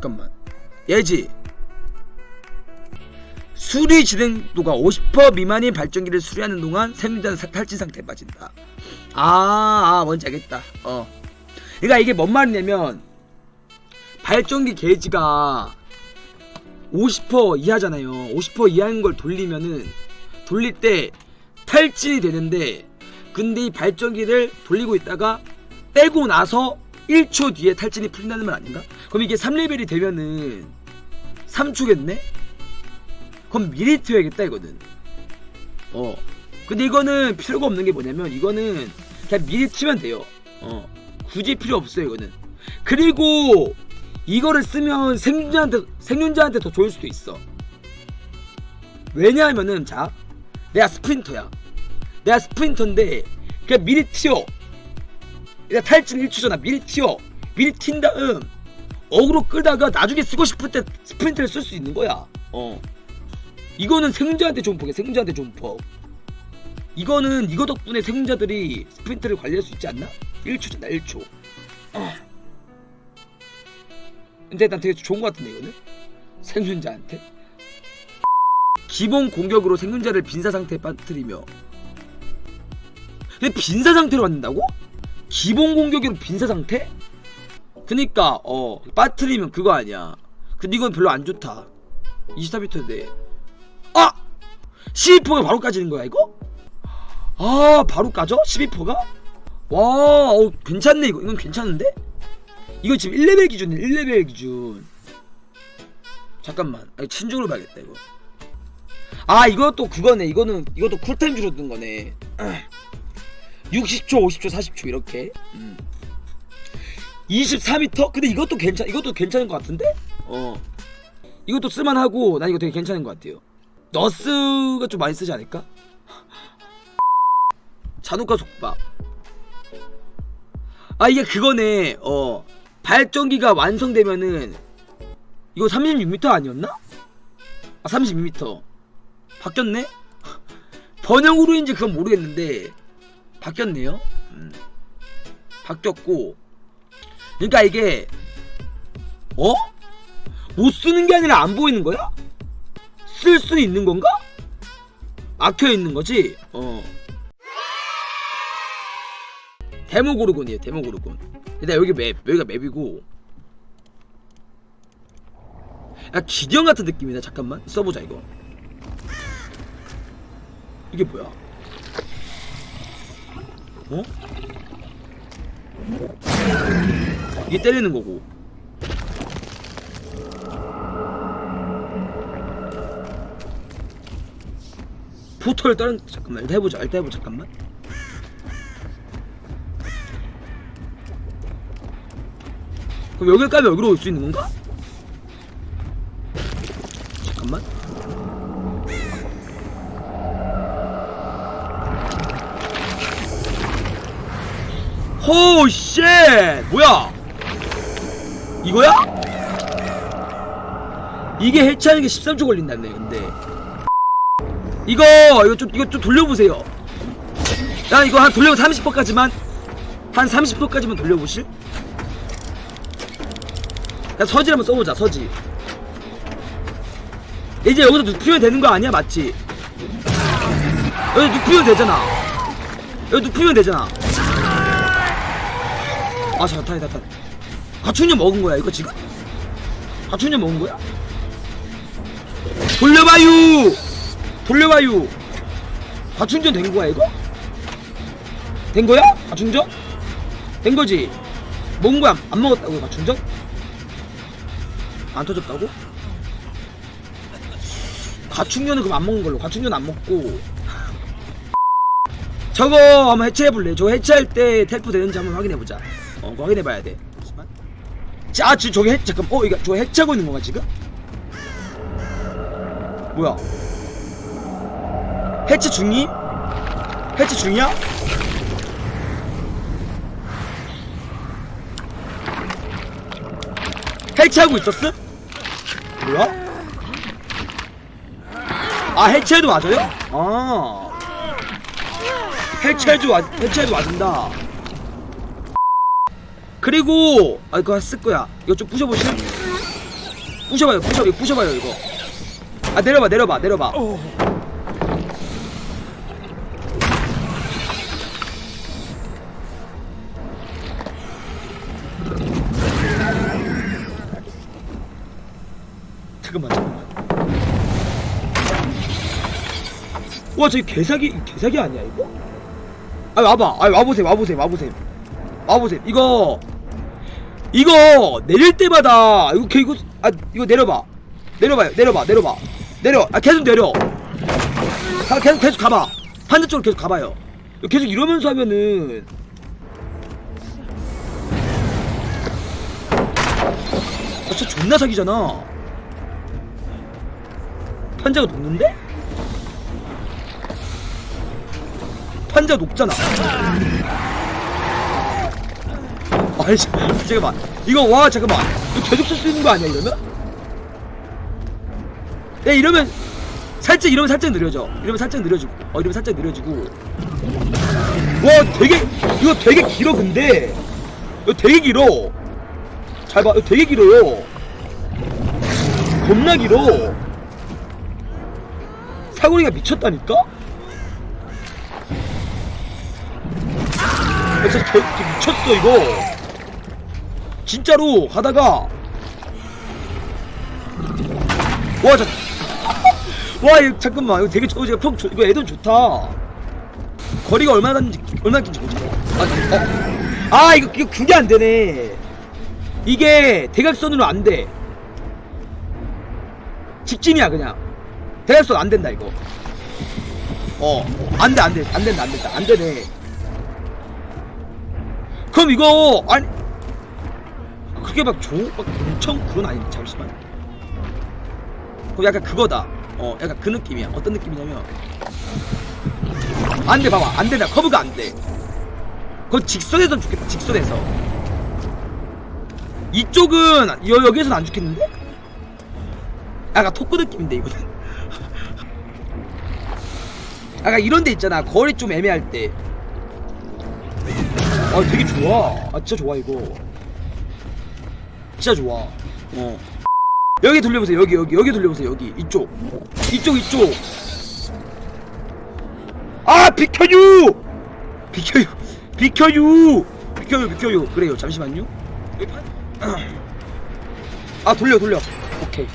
잠깐만. 얘지. 수리 진행도가 50% 미만인 발전기를 수리하는 동안 생존자는 사- 탈진 상태에 빠진다. 아, 아 뭔지 알겠다. 어. 그러니까 이게 뭔 말이냐면 발전기 게이지가 50% 이하잖아요. 50% 이하인 걸 돌리면은 돌릴 때 탈진이 되는데 근데 이 발전기를 돌리고 있다가 떼고 나서 1초 뒤에 탈진이 풀린다는 말 아닌가? 그럼 이게 3레벨이 되면은 3초겠네? 그럼 미리 튀어야겠다 이거는. 어. 근데 이거는 필요가 없는 게 뭐냐면 이거는 그냥 미리 튀면 돼요. 어. 굳이 필요 없어요 이거는. 그리고 이거를 쓰면 생존자한테 생존자한테 더 좋을 수도 있어. 왜냐하면은 자 내가 스프린터야. 내가 스프린터인데 그냥 미리 튀어 일단 탈진 1초잖아 미리 튀어 미리 튄 다음. 어그로 끌다가 나중에 쓰고 싶을 때 스프린트를 쓸 수 있는 거야. 어. 이거는 퍽이야 생존자한테 좋은 퍽 이거는 이거 덕분에 생존자들이 스프린트를 관리할 수 있지 않나? 1초잖아 1초. 어. 근데 난 되게 좋은 것 같은데 이거는? 생존자한테? 기본 공격으로 생존자를 빈사 상태에 빠뜨리며. 근데 빈사 상태로 만든다고? 기본 공격으로 빈사 상태? 그니까 어 빠뜨리면 그거 아니야 근데 이건 별로 안 좋다 24비트인데 아! 12%가 바로 까지는 거야 이거? 아 바로 까져? 12%가? 와 어, 괜찮네 이거 이건 괜찮은데? 이거 지금 1레벨 기준이야 1레벨 기준 잠깐만 아, 친중으로 봐야겠다 이거 아 이것도 그거네 이거는 이것도 쿨타임 줄어든 거네 60초 50초 40초 이렇게 음. 24m? 근데 이것도 괜찮 이것도 괜찮은 것 같은데? 어 이것도 쓸만하고 난 이거 되게 괜찮은 것 같아요 너스가 좀 많이 쓰지 않을까? 잔혹과 속박 아 이게 그거네 어 발전기가 완성되면은 이거 36m 아니었나? 아 32m 바뀌었네? 번영으로인지 그건 모르겠는데 바뀌었네요 음. 바뀌었고 그러니까 이게 어? 못 쓰는 게 아니라 안 보이는 거야? 쓸 수 있는 건가? 막혀 있는 거지? 어. 데모고르곤이에요, 데모고르곤. 일단 여기 맵, 여기가 맵이고. 야, 기령 같은 느낌이다. 잠깐만, 써보자 이거. 이게 뭐야? 어? 이게 때리는 거고. 포털 다른 잠깐만 일단 해보자 일단 해보자 잠깐만 그럼 여기 까면 여기로 올 수 있는 건가? 호쉣 뭐야 이거야? 이게 해체하는 게 13초 걸린다네 근데 이거 이거 좀 이거 좀 돌려보세요. 야 이거 한 돌려 30%까지만 한 30%까지만 돌려보실? 야 서지 한번 써보자 서지. 이제 여기서 눕히면 되는 거 아니야 맞지? 여기 눕히면 되잖아. 여기 눕히면 되잖아. 아 타이 타이. 가축년 먹은 거야 이거 지금? 가축년 먹은 거야? 돌려봐요. 돌려봐요. 과충전 된 거야 이거? 된 거야? 과충전? 된 거지? 먹은 거야? 안 먹었다고 과충전? 안 터졌다고? 과충전은 그럼 안 먹는 걸로. 과충전 안 먹고. 저거 한번 해체해 볼래? 저거 해체할 때 텔포 되는지 한번 확인해 보자. 어, 그거 확인해 봐야 돼. 잠시만. 자, 지금 저기 해 잠깐. 어, 이거 저거 해체하고 있는 건가 지금? 뭐야? 해체 중이? 해체 중이야? 해체하고 있었음? 뭐야? 아 해체해도 맞아요? 아 해체해도 맞 해체해도 맞은다. 그리고 아 이거 쓸 거야. 이거 좀 부셔보실? 부셔봐요 부셔 이거 부셔봐요 이거 아 내려봐 내려봐 내려봐 잠깐만 잠깐만 와 저기 개사기 개사기 아니야 이거? 아 와봐 아 와보세요 와보세요 와보세요 와보세요 이거 이거 내릴 때마다 이거 개- 이거 아 이거 내려봐. 내려봐요. 내려봐. 내려봐. 내려. 아 계속 내려. 가, 계속 계속 가봐. 반대쪽으로 계속 가봐요. 계속 이러면서 하면은. 아 진짜 존나 사기잖아. 판자가 녹는데? 판자 녹잖아 자- 잠깐만. 이거 와 잠깐만. 이거 계속 쓸 수 있는 거 아니야 이러면? 야 이러면 살짝 이러면 살짝 느려져. 이러면 살짝 느려지고. 어 이러면 살짝 느려지고. 와 되게 이거 되게 길어 근데. 이거 되게 길어. 잘봐. 이거 되게 길어요 겁나 길어. 사거리가 미쳤다니까? 야, 진짜 개, 개 미쳤어 이거 진짜로 가다가. 와 자, 와 이거 잠깐만. 이거 되게 좋 이거 평 좋- 이거 애들 좋다. 거리가 얼마나 얼마나 긴지 모르겠어 아, 어. 아 이거 이거 그게 안 되네. 이게 대각선으로 안 돼. 직진이야 그냥. 대각선 안 된다 이거. 어 안 돼 안 돼 안 된다 안 된다 안 되네. 그럼 이거 아니 그게 막 좋은 막 엄청 그건 아닌데 잠시만. 그럼 약간 그거다. 어 약간 그 느낌이야. 어떤 느낌이냐면 안 돼 봐봐. 안 된다. 커브가 안 돼. 그건 직선에선 좋겠다. 직선에서. 이쪽은 여, 여기에선 안 좋겠는데? 약간 토크 느낌인데 이거는. 약간 이런 데 있잖아. 거리 좀 애매할 때. 아 되게 좋아. 아 진짜 좋아 이거 진짜 좋아. 어. 여기 돌려보세요. 여기 여기 여기 돌려보세요. 여기. 이쪽. 이쪽 이쪽. 아 비켜유! 비켜유. 비켜유. 비켜유 비켜유. 그래요. 잠시만요. 아 돌려 돌려. 오케이.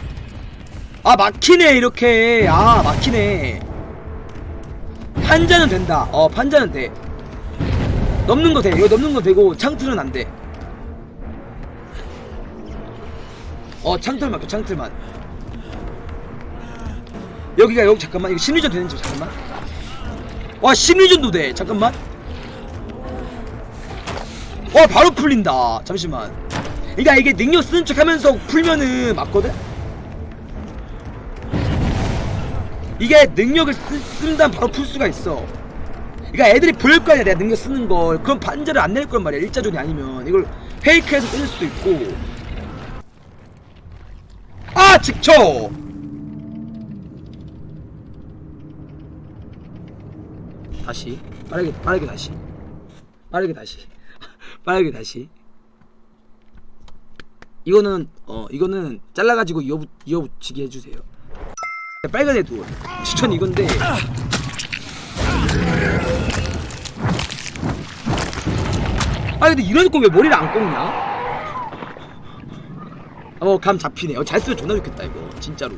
아 막히네 이렇게. 아 막히네. 판자는 된다. 어 판자는 돼. 넘는 거 돼. 이거 넘는 거 되고 창틀은 안 돼. 어 창틀만 그 창틀만. 여기가 여기 잠깐만 이거 심리전 되는지 잠깐만. 와 심리전도 돼. 잠깐만. 와 바로 풀린다. 잠시만. 그러니까 이게 능력 쓰는 척 하면서 풀면은 맞거든. 이게 능력을 쓰, 쓴 다음 바로 풀 수가 있어. 그러니까 애들이 보일 거 아니야 내가 능력 쓰는 걸 그럼 반자를 안낼 거란 말이야 일자존이 아니면 이걸 페이크해서 끊을 수도 있고 아 직쳐 다시. 빠르게 빠르게 다시. 빠르게 다시. 빠르게 다시. 이거는 어 이거는 잘라가지고 이어붙 이어붙이게 해주세요. 빨간 애도 추천 이건데. 아 근데 이런 거왜 머리를 안 꺾냐? 어감 잡히네. 어, 잘 쓰면 존나 좋겠다 이거 진짜로.